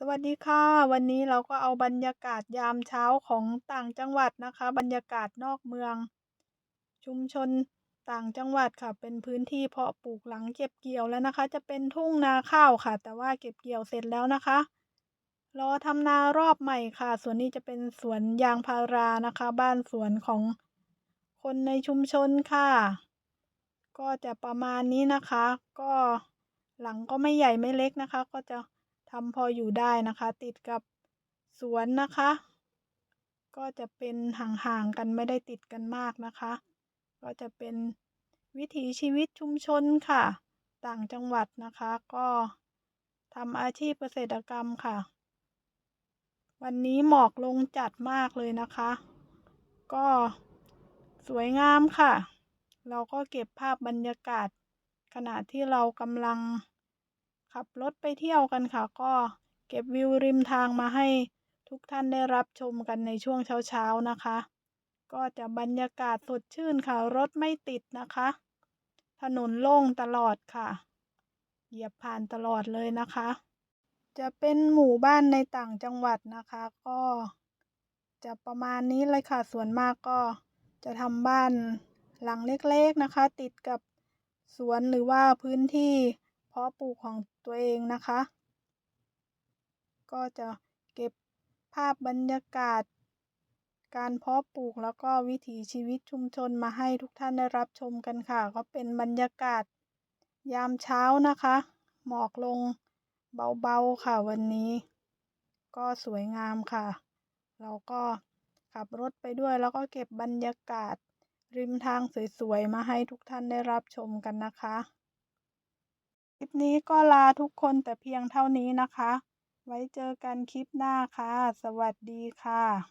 สวัสดีค่ะ วันนี้เราก็เอาบรรยากาศยามเช้าของต่างจังหวัดนะคะ บรรยากาศนอกเมือง ชุมชนต่างจังหวัดค่ะ เป็นพื้นที่เพาะปลูกหลังเก็บเกี่ยวแล้วนะคะ จะเป็นทุ่งนาข้าวค่ะ แต่ว่าเก็บเกี่ยวเสร็จแล้วนะคะ รอทำนารอบใหม่ค่ะส่วนนี้จะเป็นสวนยางพารานะคะ บ้านสวนของคนในชุมชนค่ะ ก็จะประมาณนี้นะคะ ก็หลังก็ไม่ใหญ่ไม่เล็กนะคะ ก็จะ ทำพออยู่ได้นะคะ ติดกับสวนนะคะ ก็จะเป็นห่างๆกันไม่ได้ติดกันมากนะคะ ก็จะเป็นวิถีชีวิตชุมชนค่ะ ต่างจังหวัดนะคะ ก็ทำอาชีพเกษตรกรรมค่ะ วันนี้หมอกลงจัดมากเลยนะคะ ก็สวยงามค่ะ เราก็เก็บภาพบรรยากาศ ขณะที่เรากำลัง ขับรถไปเที่ยวกันค่ะ ก็เก็บวิวริมทางมาให้ทุกท่านได้รับชมกันในช่วงเช้าๆนะคะ ก็จะบรรยากาศสดชื่นค่ะ รถไม่ติดนะคะ ถนนโล่งตลอดค่ะ เหยียบผ่านตลอดเลยนะคะ จะเป็นหมู่บ้านในต่างจังหวัดนะคะ ก็จะประมาณนี้เลยค่ะ ส่วนมากก็จะทำบ้านหลังเล็กๆนะคะ ติดกับสวนหรือว่าพื้นที่าะปลูกของตัวเองนะคะ ก็จะเก็บภาพบรรยากาศ การเพาะปลูกแล้วก็วิถีชีวิตชุมชนมาให้ทุกท่านได้รับชมกันค่ะ ก็เป็นบรรยากาศยามเช้านะคะ หมอกลงเบาๆค่ะวันนี้ ก็สวยงามค่ะ เราก็ขับรถไปด้วยแล้วก็เก็บบรรยากาศริมทางสวยๆ มาให้ทุกท่านได้รับชมกันนะคะ ลิปนี้ก็ลาทุกคนแต่เพียงเท่านี้นะคะ ไว้เจอกันคลิปหน้าค่ะ สวัสดีค่ะ